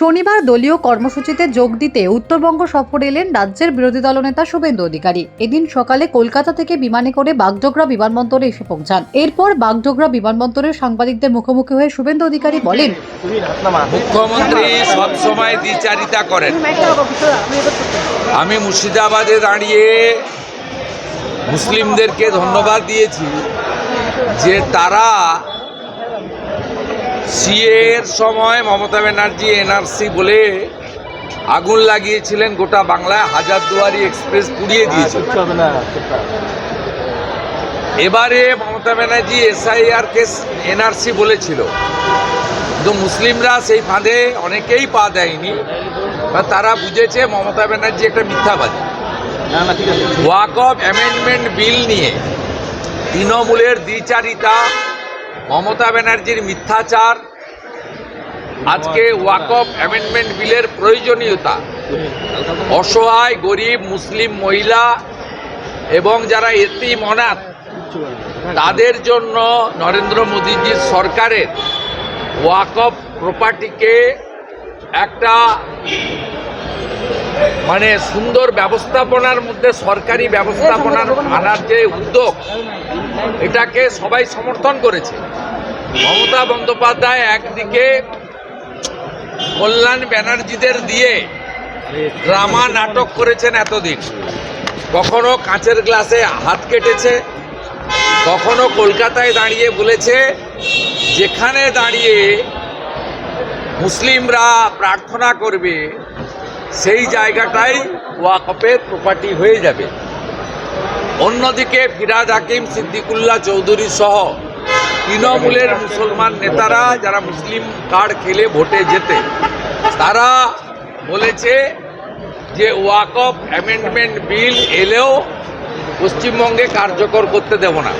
শনিবার দলীয় কর্মসূচিতে যোগ দিতে উত্তরবঙ্গ সফর এলেন রাজ্যের বিরোধী দলনেতা শুভেন্দু অধিকারী। এদিন সকালে কলকাতা থেকে বিমানে করে বাগডোগরা বিমানবন্দরে এসে পৌঁছান। এরপর বাগডোগরা বিমানবন্দরে সাংবাদিকদের মুখোমুখি হয়ে শুভেন্দু অধিকারী বলেন, মুখ্যমন্ত্রী সব সময় দ্বিচারিতা করেন। আমি মুর্শিদাবাদে দাঁড়িয়ে মুসলিমদেরকে ধন্যবাদ দিয়েছি যে তারা সিএর সময় মমতা ব্যানার্জি এনআরসি বলে আগুন লাগিয়েছিলেন গোটা বাংলায়, হাজারদুয়ারি এক্সপ্রেস পুড়িয়ে দিয়েছিল। এবারে Mamata Banerjee SIR case NRC বলেছিল। কিন্তু মুসলিমরা সেই ফাঁদে অনেকেই পা দেয়নি, বা তারা বুঝেছে মমতা ব্যানার্জি একটা মিথ্যাবাদী। ওয়াক অফ অ্যামেন্ডমেন্ট বিল নিয়ে তৃণমূলের দ্বিচারিতা মমতা ব্যানার্জির মিথ্যাচার, আজকে ওয়াক অফ অ্যামেন্ডমেন্ট বিলের প্রয়োজনীয়তা। অসহায়, গরিব, মুসলিম, মহিলা এবং যারা এতিম, অনাথ, তাদের জন্য নরেন্দ্র মোদীজির সরকারের ওয়াক অফ প্রপার্টিকে একটা মানে সুন্দর ব্যবস্থাপনার মধ্যে সরকারি ব্যবস্থাপনার আনার যে উদ্যোগ এটাকে সবাই সমর্থন করেছে। মমতা বন্দ্যোপাধ্যায় একদিকে কল্যাণ ব্যানার্জিদের দিয়ে ড্রামা নাটক করেছেন এতদিন। কখনো কাঁচের গ্লাসে হাত কেটেছে, কখনো কলকাতায় দাঁড়িয়ে বলেছে, যেখানে দাঁড়িয়ে মুসলিমরা প্রার্থনা করবে, সেই জায়গাটাই ওয়াকফের প্রপার্টি হয়ে যাবে। অন্যদিকে ফিরাদ হাকিম, সিদ্দিকুল্লাহ চৌধুরী সহ তৃণমূলের মুসলমান নেতারা যারা মুসলিম কার্ড খেলে ভোটে যেতে তারা বলেছে যে ওয়াকফ অ্যামেন্ডমেন্ট বিল এলেও পশ্চিমবঙ্গে কার্যকর করতে দেব না।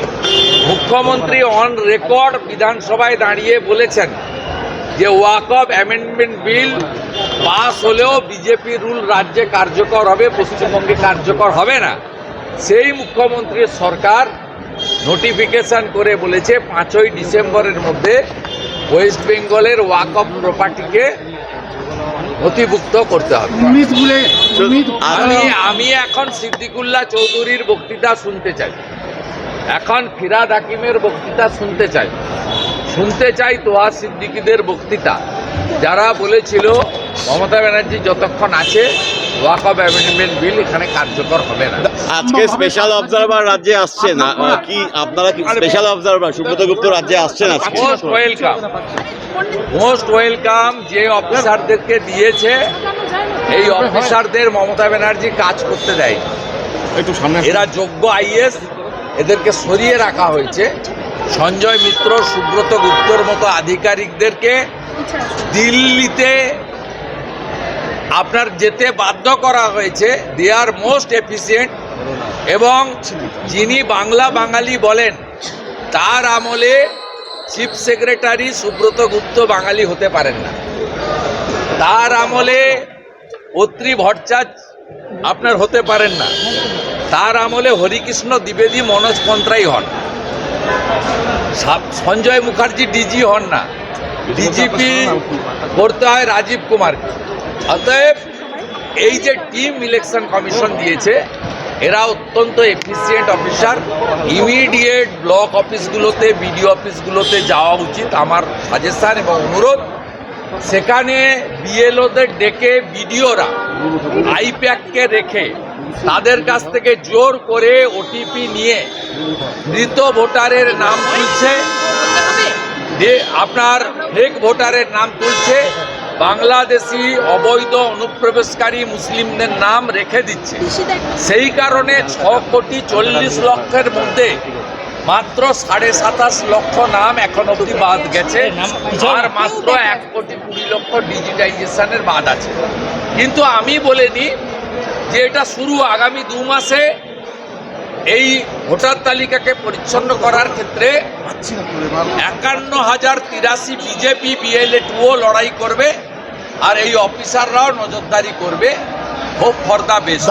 মুখ্যমন্ত্রী অন রেকর্ড বিধানসভায় দাঁড়িয়ে বলেছেন যে ওয়াকফ অ্যামেন্ডমেন্ট বিল পাস হলেও বিজেপি রুল রাজ্যে কার্যকর হবে, পশ্চিমবঙ্গে কার্যকর হবে না। সেই মুখ্যমন্ত্রীর সরকার নোটিফিকেশন করে বলেছে পাঁচই ডিসেম্বরের মধ্যে ওয়েস্ট বেঙ্গলের ওয়াকফ প্রপার্টিকে নথিভুক্ত করতে হবে। আমি আমি এখন সিদ্দিকুল্লাহ চৌধুরীর বক্তৃতা শুনতে চাই। এখন ফিরাদ হাকিমের বক্তৃতা শুনতে চাই। শুনতে চাই তোয়া সিদ্দিকিদের বক্তৃতা। যারা বলেছিল মমতা ব্যানার্জি যতক্ষণ আছে ওয়াক অফ অ্যামেন্ডমেন্ট বিল এখানে কার্যকর হবে না। আজকে স্পেশাল অবজারভার রাজ্যে আসছেন। আ- আ, কি আপনারা কি স্পেশাল অবজারভার সুব্রত গুপ্ত রাজ্যে আসছেন আজকে। মোস্ট ওয়েলকাম মোস্ট ওয়েলকাম যে অফিসারদেরকে দিয়েছে এই অফিসারদের মমতা ব্যানার্জি কাজ করতে দেয়। একটু সামনে এরা যোগ্য আইএস এদেরকে সরিয়ে রাখা হয়েছে। সঞ্জয় মিত্র সুব্রত গুপ্তর মতো আধিকারিকদেরকে দিল্লিতে আপনার যেতে বাধ্য করা হয়েছে দে আর মোস্ট এফিসিয়েন্ট এবং যিনি বাংলা বাঙালি বলেন তার আমলে চিফ সেক্রেটারি সুব্রত গুপ্ত বাঙালি হতে পারেন না। তার আমলে অত্রি ভট্টাচার্য আপনার হতে পারেন না। তার আমলে হরিকৃষ্ণ দ্বিবেদী মনোজ কন্ত্রাই হন। সঞ্জয় মুখার্জি ডিজি হন না। ডিজিপি করতে হয় রাজীব কুমারকে। অতএব এই যে টিম ইলেকশন কমিশন দিয়েছে, এরা অত্যন্ত এফিসিয়েন্ট অফিসার ইমিডিয়েট ব্লক অফিসগুলোতে বিডিও অফিসগুলোতে যাওয়া উচিত আমার সাজেশন এবং অনুরোধ। সেখানে বিএলওদের ডেকে বিডিওরা আইপ্যাককে রেখে তাদের কাছ থেকে জোর করে ওটিপি নিয়ে মৃত ভোটারের নাম তুলছে। আপনার ফেক ভোটারের নাম তুলছে। বাংলাদেশি অবৈধ অনুপ্রবেশকারী মুসলিমদের নাম রেখে দিচ্ছে। সেই কারণে ছ কোটি চল্লিশ লক্ষের মধ্যে মাত্র সাড়ে সাতাশ লক্ষ নাম এখন অবধি বাদ গেছে, আর মাত্র এক কোটি কুড়ি লক্ষ ডিজিটাইজেশনের বাদ আছে। কিন্তু আমি বলে বলিনি যে এটা শুরু আগামী দু মাসে এই ভোটার তালিকাকে পরিচ্ছন্ন করার ক্ষেত্রে একান্ন হাজার তিরাশি বিজেপি, বিএলএ, টুও লড়াই করবে। আর এই অফিসাররাও নজরদারি করবে hope for the best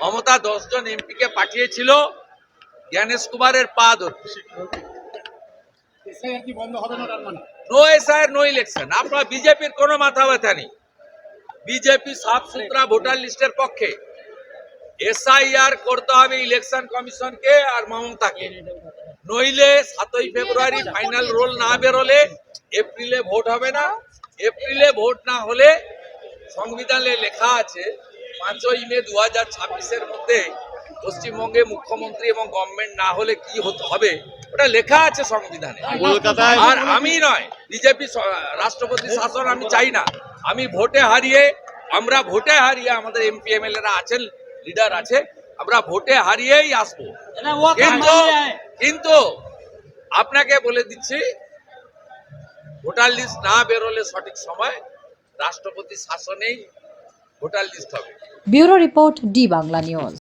Mamata দশজন এমপিকে পাঠিয়েছিল জ্ঞানেশ কুমারের পা ধরতে। নো এসআইআর নো ইলেকশন আপনার বিজেপির কোনো মাথা ব্যথা নেই। বিজেপি সাফ সুতরা ভোটার লিস্টের পক্ষে। এসআইআর করতে হবে ইলেকশন কমিশনকে আর মমতাকে। নইলে সাতই ফেব্রুয়ারি ফাইনাল রোল না বেরোলে এপ্রিলে ভোট হবে না। এপ্রিলে ভোট না হলে সংবিধানে লেখা আছে পাঁচই মে দু হাজার ছাব্বিশের মধ্যে পশ্চিমবঙ্গে মুখ্যমন্ত্রী এবং গভর্নমেন্ট না হলে কি হতে হবে ওটা লেখা আছে সংবিধানে। আর আমি নয় বিজেপি রাষ্ট্রপতি শাসন আমি চাই না। আমি ভোটে হারিয়ে আমরা ভোটে হারিয়ে আমাদের এমপি এমএলএ রা আছেন লিডার আছে আমরা ভোটে হারিয়েই আসব। কিন্তু কিন্তু আপনাকে বলে দিচ্ছি ভোটার লিস্ট না বেরোলে সঠিক সময় রাষ্ট্রপতি শাসনেই ভোটার লিস্ট হবে। Bureau report D Bangla news.